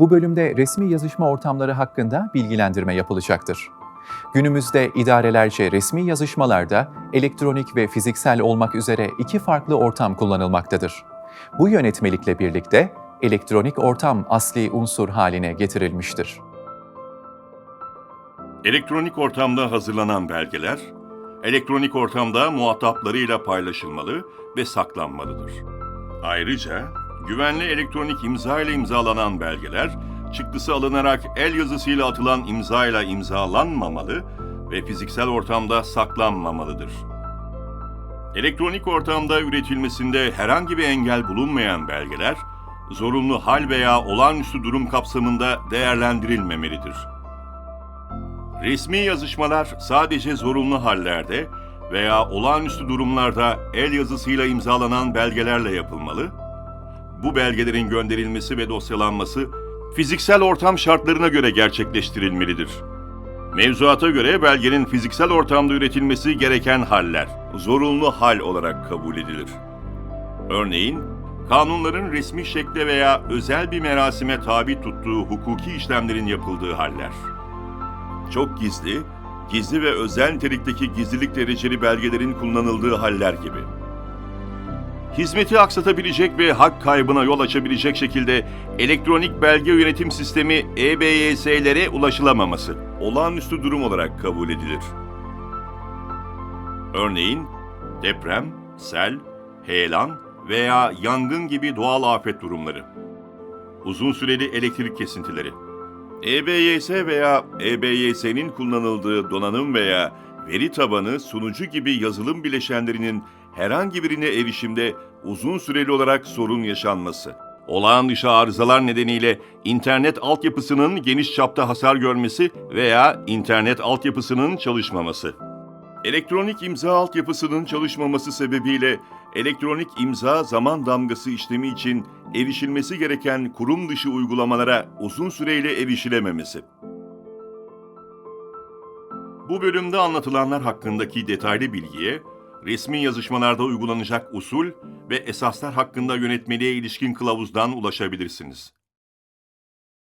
Bu bölümde resmi yazışma ortamları hakkında bilgilendirme yapılacaktır. Günümüzde idarelerce resmi yazışmalarda elektronik ve fiziksel olmak üzere iki farklı ortam kullanılmaktadır. Bu yönetmelikle birlikte elektronik ortam asli unsur haline getirilmiştir. Elektronik ortamda hazırlanan belgeler, elektronik ortamda muhataplarıyla paylaşılmalı ve saklanmalıdır. Ayrıca güvenli elektronik imza ile imzalanan belgeler, çıktısı alınarak el yazısıyla atılan imza ile imzalanmamalı ve fiziksel ortamda saklanmamalıdır. Elektronik ortamda üretilmesinde herhangi bir engel bulunmayan belgeler, zorunlu hal veya olağanüstü durum kapsamında değerlendirilmemelidir. Resmi yazışmalar sadece zorunlu hallerde veya olağanüstü durumlarda el yazısıyla imzalanan belgelerle yapılmalı. Bu belgelerin gönderilmesi ve dosyalanması fiziksel ortam şartlarına göre gerçekleştirilmelidir. Mevzuata göre belgenin fiziksel ortamda üretilmesi gereken haller zorunlu hal olarak kabul edilir. Örneğin, kanunların resmi şekle veya özel bir merasime tabi tuttuğu hukuki işlemlerin yapıldığı haller çok gizli, gizli ve özel nitelikteki gizlilik dereceli belgelerin kullanıldığı haller gibi. Hizmeti aksatabilecek ve hak kaybına yol açabilecek şekilde elektronik belge yönetim sistemi EBYS'lere ulaşılamaması olağanüstü durum olarak kabul edilir. Örneğin deprem, sel, heyelan veya yangın gibi doğal afet durumları. Uzun süreli elektrik kesintileri. EBYS veya EBYS'nin kullanıldığı donanım veya veri tabanı sunucu gibi yazılım bileşenlerinin herhangi birine erişimde uzun süreli olarak sorun yaşanması. Olağan dışı arızalar nedeniyle internet altyapısının geniş çapta hasar görmesi veya internet altyapısının çalışmaması. Elektronik imza altyapısının çalışmaması sebebiyle elektronik imza zaman damgası işlemi için erişilmesi gereken kurum dışı uygulamalara uzun süreyle erişilememesi. Bu bölümde anlatılanlar hakkındaki detaylı bilgiye, resmi yazışmalarda uygulanacak usul ve esaslar hakkında yönetmeliğe ilişkin kılavuzdan ulaşabilirsiniz.